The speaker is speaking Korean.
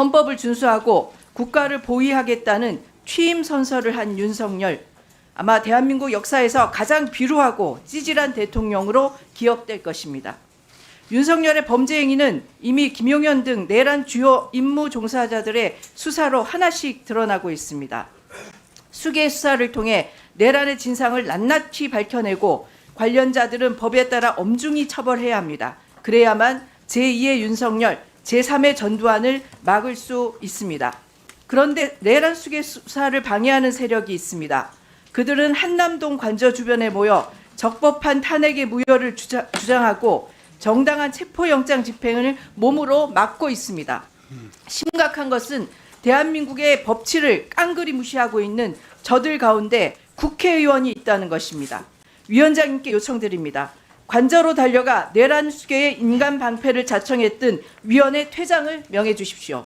헌법을 준수하고 국가를 보위하겠다는 취임 선서를 한 윤석열. 아마 대한민국 역사에서 가장 비루하고 찌질한 대통령으로 기억될 것입니다. 윤석열의 범죄 행위는 이미 김용현 등 내란 주요 임무 종사자들의 수사로 하나씩 드러나고 있습니다. 수계 수사를 통해 내란의 진상을 낱낱이 밝혀내고 관련자들은 법에 따라 엄중히 처벌해야 합니다. 그래야만 제2의 윤석열, 제3의 전두환을 막을 수 있습니다. 그런데 내란 수계 수사를 방해하는 세력이 있습니다. 그들은 한남동 관저 주변에 모여 적법한 탄핵의 무효를 주장하고 정당한 체포영장 집행을 몸으로 막고 있습니다. 심각한 것은 대한민국의 법치를 깡그리 무시하고 있는 저들 가운데 국회의원이 있다는 것입니다. 위원장님께 요청드립니다. 관저로 달려가 내란 수계의 인간 방패를 자청했던 위원회 퇴장을 명해 주십시오.